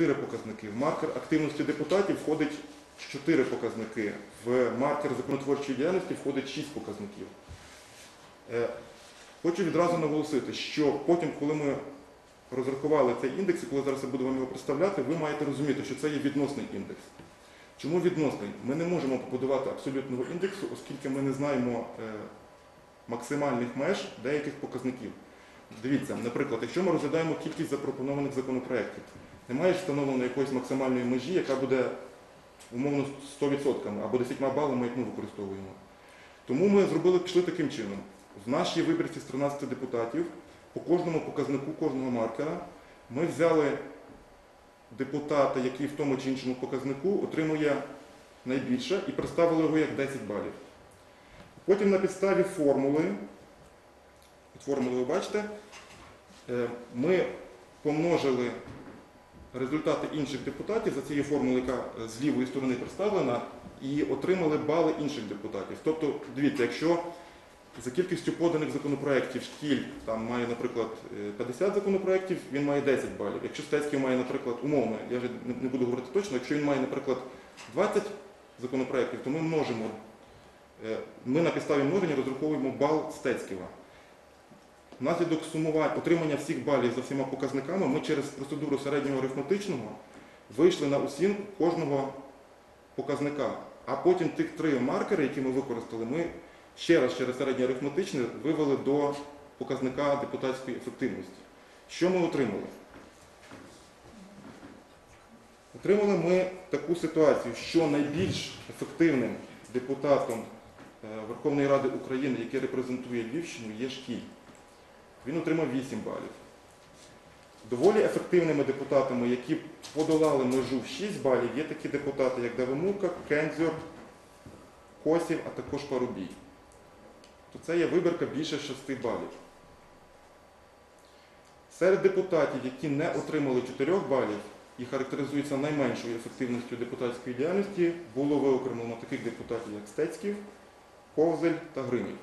4 показники. В маркер активності депутатів входить 4 показники. В маркер законотворчої діяльності входить 6 показників. Е, Хочу відразу наголосити, що потім, коли ми розрахували цей індекс, і коли зараз я буду вам його представляти, ви маєте розуміти, що це є відносний індекс. Чому відносний? Ми не можемо побудувати абсолютного індексу, оскільки ми не знаємо е, максимальних меж деяких показників. Дивіться, наприклад, якщо ми розглядаємо кількість запропонованих законопроєктів, немає ж встановлено якоїсь максимальної межі, яка буде умовно 100% або 10 балами, як ми використовуємо. Тому ми зробили, пішли таким чином. В нашій вибірці з 13 депутатів по кожному показнику кожного маркера ми взяли депутата, який в тому чи іншому показнику отримує найбільше, і представили його як 10 балів. Потім на підставі формули, от формулу ви бачите, е, ми помножили результати інших депутатів за цією формулою, яка з лівої сторони представлена, і отримали бали інших депутатів. Тобто, дивіться, якщо за кількістю поданих законопроєктів шкіль там має, наприклад, е, 50 законопроєктів, він має 10 балів. Якщо Стецький має, наприклад, умовно, я вже не- буду говорити точно, якщо він має, наприклад, 20 законопроєктів, то ми множимо. е, Ми на підставі множення розраховуємо бал Стецького. Внаслідок сумування, отримання всіх балів за всіма показниками, ми через процедуру середнього арифметичного вийшли на оцінку кожного показника. А потім тих три маркери, які ми використали, ми ще раз через середнє арифметичне вивели до показника депутатської ефективності. Що ми отримали? Отримали ми таку ситуацію, що найбільш ефективним депутатом е, Верховної Ради України, який репрезентує Львівщину, є Шкіль. Він отримав 8 балів. Доволі ефективними депутатами, які подолали межу в 6 балів, є такі депутати, як Давимука, Кензюр, Косів, а також Парубій. То це є вибірка більше 6 балів. Серед депутатів, які не отримали 4 балів і характеризуються найменшою ефективністю депутатської діяльності, було виокремлено таких депутатів, як Стецьків, Ковзель та Гримів.